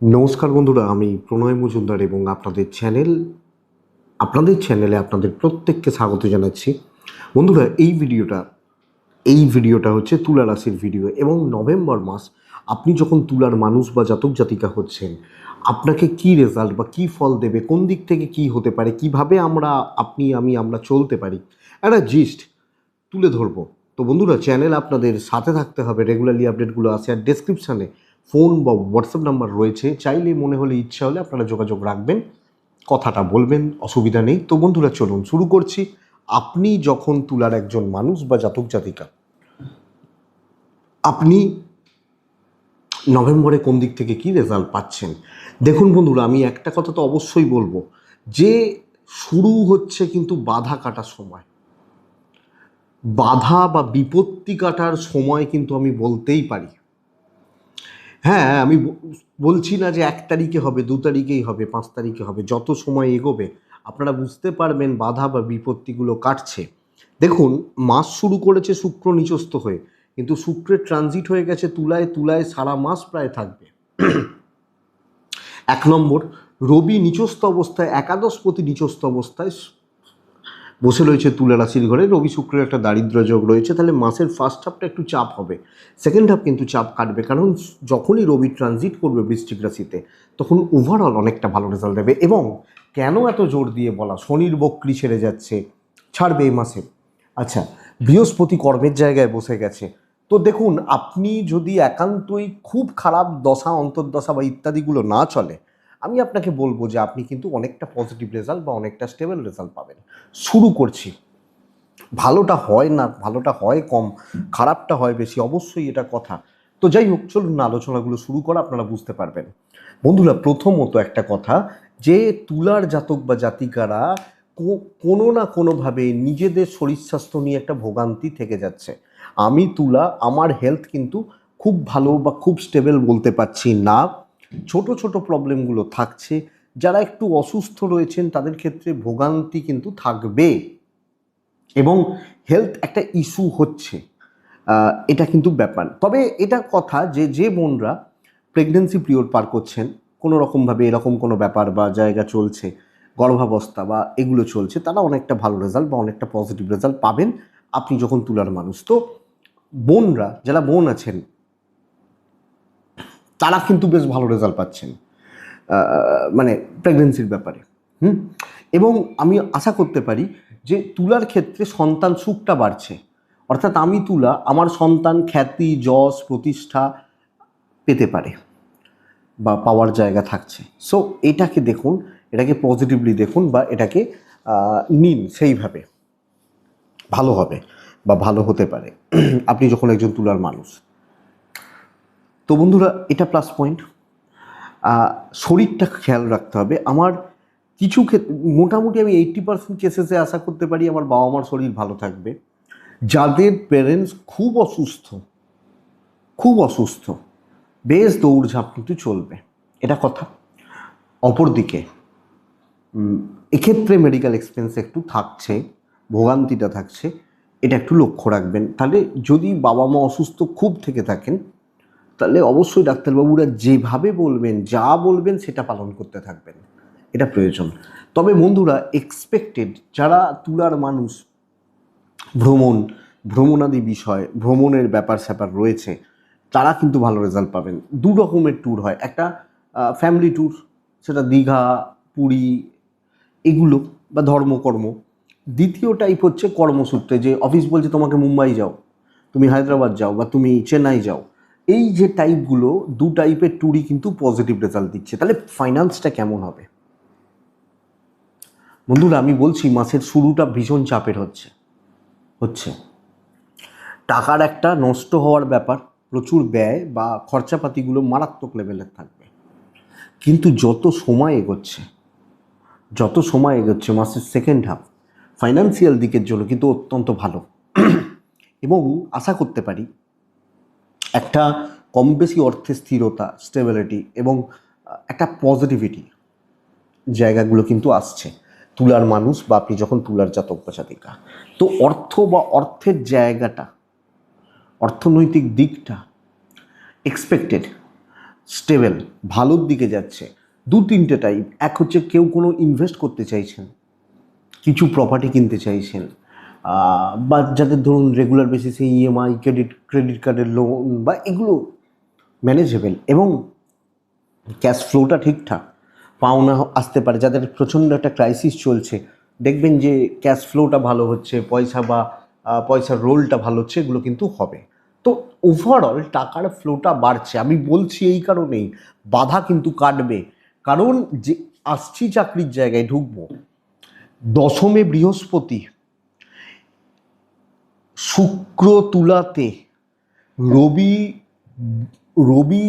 নমস্কার বন্ধুরা, আমি প্রণয় মজুমদার এবং আপনাদের চ্যানেল, আপনাদের চ্যানেলে আপনাদের প্রত্যেককে স্বাগত জানাচ্ছি। বন্ধুরা, এই ভিডিওটা এই ভিডিওটা হচ্ছে তুলা রাশির ভিডিও এবং নভেম্বর মাস, আপনি যখন তুলার মানুষ বা জাতক জাতিকা হচ্ছেন, আপনাকে কি রেজাল্ট বা কি ফল দেবে, কোন দিক থেকে কি হতে পারে, কীভাবে আমরা, আপনি, আমি, আমরা চলতে পারি, একটা জিস্ট তুলে ধরবো। তো বন্ধুরা, চ্যানেল আপনাদের সাথে থাকতে হবে রেগুলারলি আপডেটগুলো আছে আর ডেসক্রিপশানে ফোন বা হোয়াটসঅ্যাপ নাম্বার রয়েছে, চাইলে মনে হলে ইচ্ছা হলে আপনারা যোগাযোগ রাখবেন, কথাটা বলবেন, অসুবিধা নেই। তো বন্ধুরা, চলুন শুরু করছি। আপনি যখন তুলার একজন মানুষ বা জাতক জাতিকা, আপনি নভেম্বরে কোন দিক থেকে কি রেজাল্ট পাচ্ছেন? দেখুন বন্ধুরা, আমি একটা কথা তো অবশ্যই বলব, যে শুরু হচ্ছে কিন্তু বাধা কাটার সময়। বাধা বা বিপত্তি কাটার সময় কিন্তু আমি বলতেই পারি। হ্যাঁ আমি বলছি না যে এক তারিখে হবে, দু তারিখেই হবে, পাঁচ তারিখে হবে, যত সময় এগোবে, আপনারা বুঝতে পারবেন বাধা বা বিপত্তিগুলো কাটছে। দেখুন, মাস শুরু করেছে শুক্র নিচস্থ হয়ে, কিন্তু শুক্রের ট্রানজিট হয়ে গেছে তুলায় তুলায় সারা মাস প্রায় থাকবে। এক নম্বর, রবি নিচস্থ অবস্থায় একাদশপতি নিচস্থ অবস্থায় বসে রয়েছে তুলা রাশির ঘরে। রবি শুক্রের একটা দারিদ্র যোগ রয়েছে। তাহলে মাসের ফার্স্ট হাফটা একটু চাপ হবে। সেকেন্ড হাফ কিন্তু চাপ কাটবে। কারণ যখনই রবি ট্রানজিট করবে বৃশ্চিক রাশিতে, তখন ওভারঅল অনেকটা ভালো রেজাল্ট দেবে। এবং কেন এত জোর দিয়ে বলা? শনির বক্রি ছেড়ে যাচ্ছে। ছাড়বে এই মাসে। আচ্ছা বৃহস্পতি কর্মের জায়গায় বসে গেছে। তো দেখুন, আপনি যদি একান্তই খুব খারাপ দশা, অন্তর্দশা বা ইত্যাদিগুলো না চলে আমি আপনাকে বলব যে আপনি কিন্তু অনেকটা পজিটিভ রেজাল্ট বা অনেকটা স্টেবল রেজাল্ট পাবেন। শুরু করছি। ভালোটা হয় না, ভালোটা হয় কম, খারাপটা হয় বেশি, অবশ্যই এটা কথা। তো যাই হোক, চলুন না, আলোচনাগুলো শুরু করা আপনারা বুঝতে পারবেন। বন্ধুরা, প্রথমত একটা কথা যে তুলার জাতক বা জাতিকারা কোনো না কোনোভাবে নিজেদের শরীর স্বাস্থ্য নিয়ে একটা ভোগান্তি থেকে যাচ্ছে। আমি তুলা, আমার হেলথ কিন্তু খুব ভালো বা খুব স্টেবল বলতে পারছি না। ছোট ছোট প্রবলেমগুলো থাকছে। যারা একটু অসুস্থ রয়েছেন, তাদের ক্ষেত্রে ভোগান্তি কিন্তু থাকবে। এবং হেলথ একটা ইস্যু হচ্ছে। এটা কিন্তু ব্যাপার। তবে এটা কথা যে যে বোনরা প্রেগনেন্সি পিরিয়ড পার করছেন, কোনো রকমভাবে এরকম কোনো ব্যাপার বা জায়গা চলছে, গর্ভাবস্থা বা এগুলো চলছে, তারা অনেকটা ভালো রেজাল্ট বা অনেকটা পজিটিভ রেজাল্ট পাবেন। আপনি যখন তুলার মানুষ, তো বোনরা, যারা বোন আছেন তারা কিন্তু বেশ ভালো রেজাল্ট পাচ্ছেন মানে প্রেগনেন্সির ব্যাপারে। হুম? এবং আমি আশা করতে পারি যে তুলার ক্ষেত্রে সন্তান সুখটা বাড়ছে। অর্থাৎ আমি তুলা আমার সন্তান খ্যাতি, যশ, প্রতিষ্ঠা পেতে পারে বা পাওয়ার জায়গা থাকছে। সো এটাকে দেখুন, এটাকে পজিটিভলি দেখুন বা এটাকে নিন সেইভাবে। ভালো হবে বা ভালো হতে পারে। আপনি যখন একজন তুলার মানুষ তো বন্ধুরা, এটা প্লাস পয়েন্ট শরীরটা খেয়াল রাখতে হবে। আমার কিছু ক্ষেত্রে মোটামুটি আমি এইট্টি পার্সেন্ট কেসেসে আশা করতে পারি আমার বাবা মার শরীর ভালো থাকবে। যাদের প্যারেন্টস খুব অসুস্থ খুব অসুস্থ, বেশ দৌড়ঝাঁপ কিন্তু চলবে। এটা কথা। অপরদিকে এক্ষেত্রে মেডিকেল এক্সপেন্স একটু থাকছে, ভোগান্তিটা থাকছে। এটা একটু লক্ষ্য রাখবেন। তাহলে যদি বাবা মা অসুস্থ খুব থেকে থাকেন তাহলে অবশ্যই ডাক্তারবাবুরা যেভাবে বলবেন, যা বলবেন সেটা পালন করতে থাকবেন। এটা প্রয়োজন। তবে বন্ধুরা এক্সপেক্টেড যারা তুলার মানুষ, ভ্রমণ, ভ্রমণাদি বিষয়, ভ্রমণের ব্যাপার স্যাপার রয়েছে, তারা কিন্তু ভালো রেজাল্ট পাবেন। দু রকমের ট্যুর হয়। একটা ফ্যামিলি ট্যুর সেটা দীঘা, পুরী, এগুলো বা ধর্মকর্ম। দ্বিতীয় টাইপ হচ্ছে কর্মসূত্রে যে অফিস বলছে, তোমাকে মুম্বাই যাও, তুমি হায়দ্রাবাদ যাও বা তুমি চেন্নাই যাও। এই যে টাইপগুলো দু টাইপের ট্যুরই কিন্তু পজিটিভ রেজাল্ট দিচ্ছে। তাহলে ফাইন্যান্সটা কেমন হবে? বন্ধুরা, আমি বলছি, মাসের শুরুটা ভীষণ চাপের হচ্ছে। হচ্ছে। টাকার একটা নষ্ট হওয়ার ব্যাপার, প্রচুর ব্যয় বা খরচাপাতিগুলো মারাত্মক লেভেলের থাকবে। কিন্তু যত সময় এগোচ্ছে, যত সময় এগোচ্ছে মাসের সেকেন্ড হাফ ফাইন্যান্সিয়াল দিকের জন্য কিন্তু অত্যন্ত ভালো। এবং আশা করতে পারি একটা কম বেশি অর্থে স্থিরতা স্টেবিলিটি এবং একটা পজিটিভিটি জায়গাগুলো কিন্তু আসছে। তুলার মানুষ বা আপনি যখন তুলার জাতক বা জাতিকা, তো অর্থ বা অর্থের জায়গাটা, অর্থনৈতিক দিকটা এক্সপেক্টেড স্টেবল ভালোর দিকে যাচ্ছে। দু তিনটে টাইপ এক হচ্ছে কেউ কোনো ইনভেস্ট করতে চাইছেন, কিছু প্রপার্টি কিনতে চাইছেন বা যাদের ধরুন রেগুলার বেসিসে ইএমআই ক্রেডিট ক্রেডিট কার্ডের লোন বা এগুলো ম্যানেজেবল এবং ক্যাশ ফ্লোটা ঠিকঠাক, পাওনা আসতে পারে, যাদের প্রচণ্ড একটা ক্রাইসিস চলছে। দেখবেন যে ক্যাশ ফ্লোটা ভালো হচ্ছে, পয়সা বা পয়সার রোলটা ভালো হচ্ছে, এগুলো কিন্তু হবে। তো ওভারঅল টাকার ফ্লোটা বাড়ছে। আমি বলছি এই কারণেই, বাধা কিন্তু কাটবে। কারণ যে, আসছি চাকরির জায়গায় ঢুকবো, দশমে বৃহস্পতি শুক্র তুলাতে রবি রবি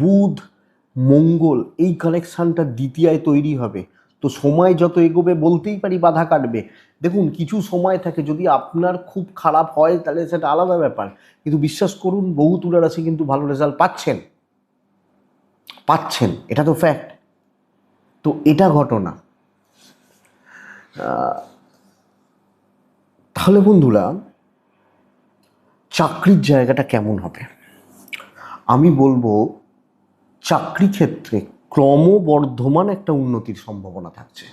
বুধ, মঙ্গল, এই কানেকশানটা দ্বিতীয়ায় তৈরি হবে। তো সময় যত এগোবে বলতেই পারি বাধা কাটবে। দেখুন, কিছু সময় থাকে, যদি আপনার খুব খারাপ হয়, তাহলে সেটা আলাদা ব্যাপার। কিন্তু বিশ্বাস করুন, বহু আছে কিন্তু ভালো রেজাল্ট পাচ্ছেন। পাচ্ছেন, এটা তো ফ্যাক্ট তো এটা ঘটনা। তাহলে বন্ধুরা, চাকরির জায়গাটা কেমন হবে? আমি বলব, চাকরি ক্ষেত্রে ক্রমবর্ধমান একটা উন্নতির সম্ভাবনা থাকছে।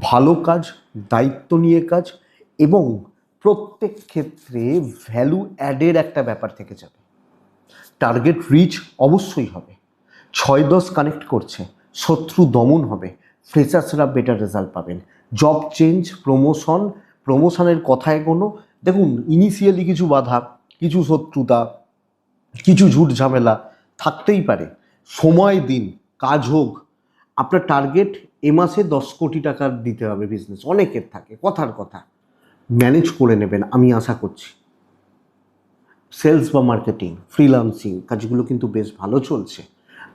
ভালো কাজ, দায়িত্ব নিয়ে কাজ এবং প্রত্যেক ক্ষেত্রে ভ্যালু অ্যাডের একটা ব্যাপার থেকে যাবে। টার্গেট রিচ অবশ্যই হবে। ছয় দশ কানেক্ট করছে, শত্রু দমন হবে ফ্রেশার্সরা বেটার রেজাল্ট পাবেন। জব চেঞ্জ প্রমোশন প্রমোশনের কথায় কোনো, দেখুন ইনিশিয়ালি কিছু বাধা, কিছু শত্রুতা, কিছু ঝুট ঝামেলা থাকতেই পারে। সময় দিন, কাজ হোক, আপনার টার্গেট এ মাসে দশ কোটি টাকার দিতে হবে বিজনেস অনেকের থাকে, কথার কথা। ম্যানেজ করে নেবেন, আমি আশা করছি। সেলস বা মার্কেটিং ফ্রিলান্সিং কাজগুলো কিন্তু বেশ ভালো চলছে।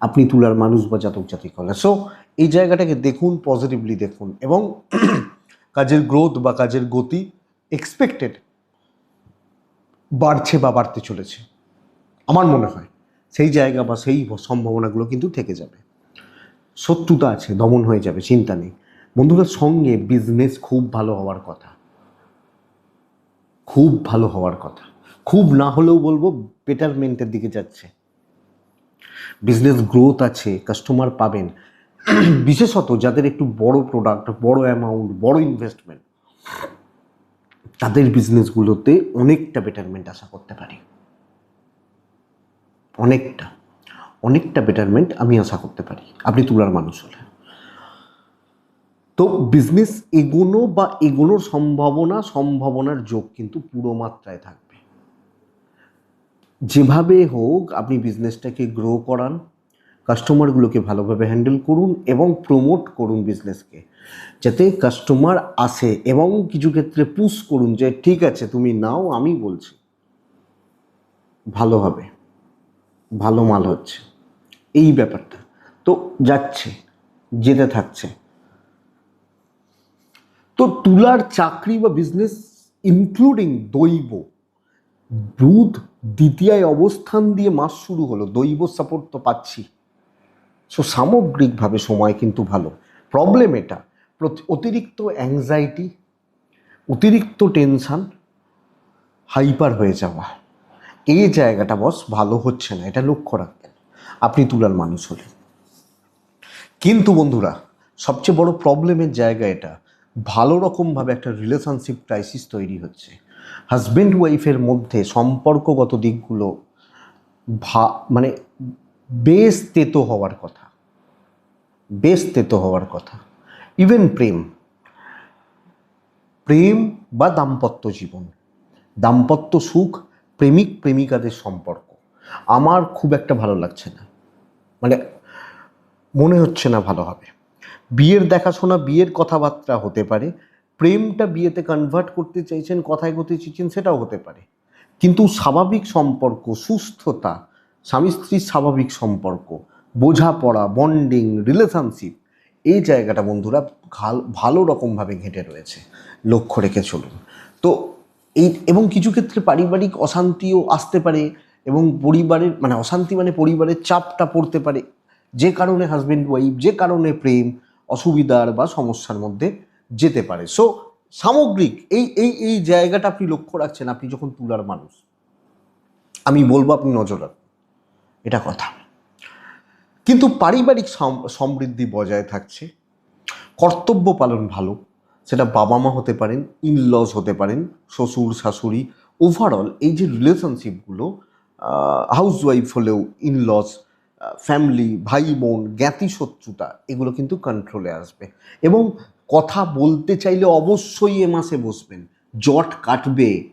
আপনি তুলার মানুষ বা জাতক জাতিক হলে। সো এই জায়গাটাকে দেখুন পজিটিভলি দেখুন এবং কাজের গ্রোথ বা কাজের গতি এক্সপেক্টেড বাড়ছে বা বাড়তে চলেছে। আমার মনে হয় সেই জায়গা বা সেই সম্ভাবনাগুলো কিন্তু থেকে যাবে। শত্রুতা আছে, দমন হয়ে যাবে, চিন্তা নেই। বন্ধুদের সঙ্গে বিজনেস খুব ভালো হওয়ার কথা। খুব ভালো হওয়ার কথা। খুব না হলেও বলব বেটারমেন্টের দিকে যাচ্ছে। বিজনেস গ্রোথ আছে কাস্টমার পাবেন। বিশেষত যাদের একটু বড় প্রোডাক্ট বড় অ্যামাউন্ট বড় ইনভেস্টমেন্ট তাদের বিজনেসগুলোতে অনেকটা বেটারমেন্ট আশা করতে পারি। অনেকটা অনেকটা বেটারমেন্ট আমি আশা করতে পারি। আপনি তুলার মানুষ হলে তো বিজনেস এগোনো বা এগোনোর সম্ভাবনা, সম্ভাবনার যোগ কিন্তু পুরো মাত্রায় থাকবে। যেভাবে হোক আপনি বিজনেসটাকে গ্রো করান কাস্টমারগুলোকে ভালোভাবে হ্যান্ডেল করুন এবং প্রমোট করুন বিজনেসকে যাতে কাস্টমার আসে এবং কিছু ক্ষেত্রে পুশ করুন যে, ঠিক আছে, তুমি নাও, আমি বলছি। ভালো হবে। ভালো মাল হচ্ছে। এই ব্যাপারটা। তো যাচ্ছে, যেতে থাকছে। তো তুলার চাকরি বা বিজনেস ইনক্লুডিং দৈব বুধ দ্বিতীয় অবস্থান দিয়ে মাস শুরু হলো। দৈব সাপোর্ট তো পাচ্ছি। সো সামগ্রিকভাবে সময় কিন্তু ভালো। প্রবলেম এটা অতিরিক্ত অ্যাংজাইটি অতিরিক্ত টেনশান হাইপার হয়ে যাওয়া। এই জায়গাটা বস ভালো হচ্ছে না। এটা লক্ষ্য রাখবেন। আপনি তুলার মানুষ হলে কিন্তু বন্ধুরা, সবচেয়ে বড় প্রবলেমের জায়গা এটা। ভালো রকমভাবে একটা রিলেশনশিপ ক্রাইসিস তৈরি হচ্ছে। হাজব্যান্ড ওয়াইফের মধ্যে সম্পর্কগত দিকগুলো ভা মানে বেশ তেতো হওয়ার কথা। বেশ তেতো হওয়ার কথা। ইভেন প্রেম। প্রেম বা দাম্পত্য জীবন। দাম্পত্য সুখ, প্রেমিক, প্রেমিকাদের সম্পর্ক। আমার খুব একটা ভালো লাগছে না। মানে মনে হচ্ছে না ভালো হবে। বিয়ের দেখাশোনা, বিয়ের কথাবার্তা হতে পারে প্রেমটা বিয়েতে কনভার্ট করতে চাইছেন, কথায় করতে চেয়েছেন, সেটাও হতে পারে। কিন্তু স্বাভাবিক সম্পর্ক, সুস্থতা, স্বামী স্ত্রীর স্বাভাবিক সম্পর্ক, বোঝাপড়া বন্ডিং রিলেশনশিপ এই জায়গাটা বন্ধুরা ভাল- ভালো রকমভাবে ঘেঁটে রয়েছে। লক্ষ্য রেখে চলুন। তো এই, এবং কিছু ক্ষেত্রে পারিবারিক অশান্তিও আসতে পারে এবং পরিবারের মানে অশান্তি মানে পরিবারের চাপটা পড়তে পারে। যে কারণে হাজব্যান্ড ওয়াইফ যে কারণে প্রেম, অসুবিধার বা সমস্যার মধ্যে যেতে পারে। সো সামগ্রিক এই এই এই জায়গাটা আপনি লক্ষ্য রাখছেন আপনি যখন তুলার মানুষ। আমি বলব আপনি নজর এটা কথা। কিন্তু পারিবারিক সমৃদ্ধি বজায় থাকছে। কর্তব্য পালন ভালো, সেটা বাবা মা হতে পারেন ইনলস হতে পারেন, শ্বশুর, শাশুড়ি ওভারঅল এই যে রিলেশনশিপগুলো হাউস ওয়াইফ হলেও ইনলস ফ্যামিলি ভাই বোন জ্ঞাতি শত্রুতা এগুলো কিন্তু কন্ট্রোলে আসবে। এবং কথা বলতে চাইলে অবশ্যই এ মাসে বসবেন। জট কাটবে।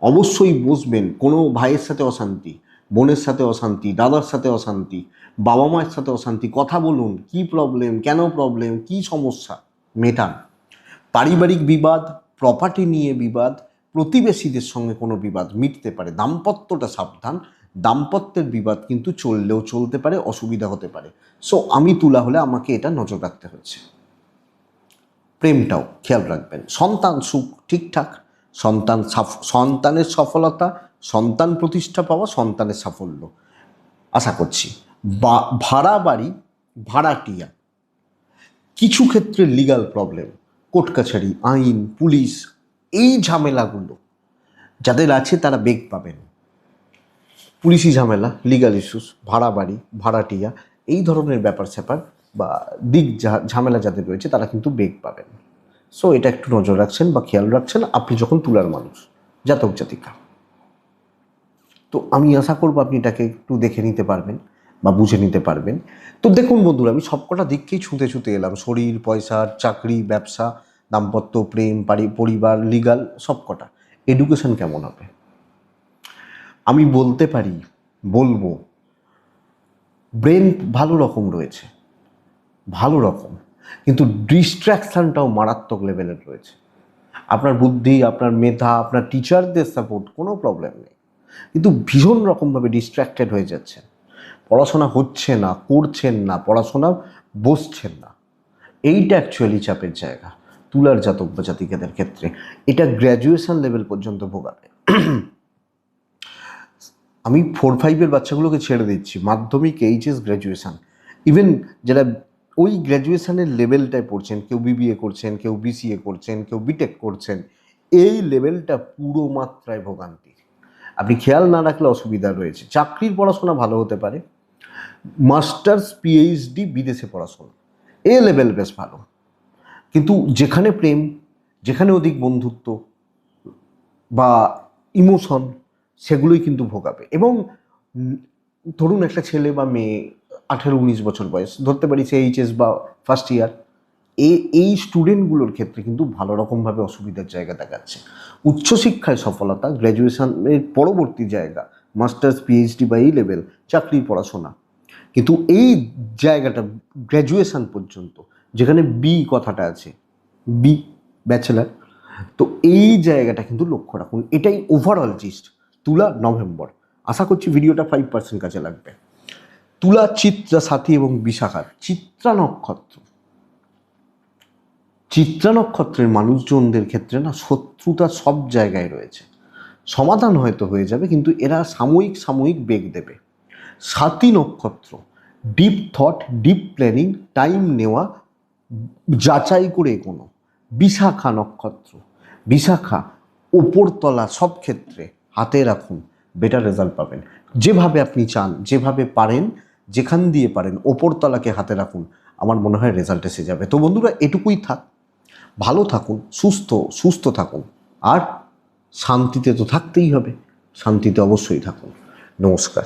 অবশ্যই বসবেন। কোনো ভাইয়ের সাথে অশান্তি, বোনের সাথে অশান্তি, দাদার সাথে অশান্তি, বাবা মায়ের সাথে অশান্তি, কথা বলুন, কি প্রবলেম কেন প্রবলেম কি সমস্যা? মেটান। পারিবারিক বিবাদ প্রপার্টি নিয়ে বিবাদ, প্রতিবেশীদের সঙ্গে কোনো বিবাদ মিটতে পারে। দাম্পত্যটা সাবধান। দাম্পত্যের বিবাদ কিন্তু চললেও চলতে পারে, অসুবিধা হতে পারে। সো আমি তুলা হলে আমাকে এটা নজর রাখতে হচ্ছে প্রেমটাও খেয়াল রাখবেন। সন্তান সুখ ঠিকঠাক, সন্তান সন্তানের সফলতা, সন্তান প্রতিষ্ঠা পাওয়া সন্তানের সাফল্য। আশা করছি। বা, ভাড়া বাড়ি ভাড়াটিয়া কিছু ক্ষেত্রে লিগাল প্রবলেম কোর্ট কাছারি আইন, পুলিশ, এই ঝামেলাগুলো, যাদের আছে তারা বেগ পাবেন। পুলিশি ঝামেলা লিগাল ইস্যুস ভাড়া বাড়ি ভাড়াটিয়া এই ধরনের ব্যাপার স্যাপার বা দিক ঝামেলা যাদের রয়েছে তারা কিন্তু বেগ পাবেন। সো এটা একটু নজর রাখছেন বা খেয়াল রাখছেন আপনি যখন তুলার মানুষ, জাতক জাতিকা। তো আমি আশা করব আপনি এটাকে একটু দেখে নিতে পারবেন বা বুঝে নিতে পারবেন। তো দেখুন বন্ধুরা, আমি সবকটা দিককেই ছুঁতে ছুঁতে এলাম। শরীর, পয়সা, চাকরি, ব্যবসা, দাম্পত্য, প্রেম, পারি, পরিবার লিগাল সবকটা। এডুকেশন কেমন হবে? আমি বলতে পারি, বলব ব্রেন ভালো রকম রয়েছে। ভালো রকম, কিন্তু ডিস্ট্র্যাকশনটাও মারাত্মক লেভেলের রয়েছে। আপনার বুদ্ধি, আপনার মেধা, আপনার টিচারদের সাপোর্ট কোনো প্রবলেম নেই। কিন্তু ভীষণ রকমভাবে ডিস্ট্র্যাক্টেড হয়ে যাচ্ছেন পড়াশোনা হচ্ছে না, করছেন না, পড়াশোনা বসছেন না। এইটা অ্যাকচুয়ালি চাপের জায়গা, তুলার জাতক বা জাতিকাদের ক্ষেত্রে। এটা গ্র্যাজুয়েশন লেভেল পর্যন্ত ভোগাবে। আমি ফোর ফাইভের বাচ্চাগুলোকে ছেড়ে দিচ্ছি, মাধ্যমিক এইচএস গ্র্যাজুয়েশান ইভেন যারা ওই গ্র্যাজুয়েশানের লেভেলটায় পড়ছেন, কেউ বিবিএ করছেন, কেউ বিসিএ করছেন, কেউ বিটেক করছেন, এই লেভেলটা পুরো মাত্রায় ভোগান্তি আপনি খেয়াল না রাখলে অসুবিধা রয়েছে। চাকরির পড়াশোনা ভালো হতে পারে, মাস্টার্স পিএইচডি বিদেশে পড়াশোনা, এ লেভেল বেশ ভালো। কিন্তু যেখানে প্রেম, যেখানে অধিক বন্ধুত্ব বা ইমোশন, সেগুলোই কিন্তু ভোগাবে। এবং ধরুন একটা ছেলে বা মেয়ে আঠেরো উনিশ বছর বয়স। ধরতে পারি সে এইচএস বা ফার্স্ট ইয়ার এই এই স্টুডেন্টগুলোর ক্ষেত্রে কিন্তু ভালো রকমভাবে অসুবিধার জায়গা দেখাচ্ছে। উচ্চশিক্ষায় সফলতা গ্র্যাজুয়েশনের পরবর্তী জায়গা মাস্টার্স পিএইচডি বা এই লেভেল চাকরির পড়াশোনা। কিন্তু এই জায়গাটা গ্র্যাজুয়েশন পর্যন্ত, যেখানে বি কথাটা আছে বি ব্যাচেলার তো এই জায়গাটা কিন্তু লক্ষ্য রাখুন। এটাই ওভারঅল জিস্ট তুলা নভেম্বর আশা করছি ভিডিওটা ফাইভ পার্সেন্ট কাছে লাগবে। তুলা চিত্রা সাথী এবং বিশাখার। চিত্রা নক্ষত্র। চিত্রা নক্ষত্রের মানুষজনদের ক্ষেত্রে না শত্রুতা সব জায়গায় রয়েছে। সমাধান হয়তো হয়ে যাবে, কিন্তু এরা সাময়িক সাময়িক বেগ দেবে। সাতী নক্ষত্র deep thought deep planning time নেওয়া, যাচাই করে এগোনো। বিশাখা নক্ষত্র, বিশাখা ওপরতলা সব ক্ষেত্রে হাতে রাখুন বেটার রেজাল্ট পাবেন। যেভাবে আপনি চান, যেভাবে পারেন যেখান দিয়ে পারেন, ওপরতলাকে হাতে রাখুন, আমার মনে হয় রেজাল্ট এসে যাবে। তো বন্ধুরা, এটুকুই থাক। ভালো থাকুন, সুস্থ সুস্থ থাকুন। আর শান্তিতে তো থাকতেই হবে, শান্তিতে অবশ্যই থাকুন। নমস্কার।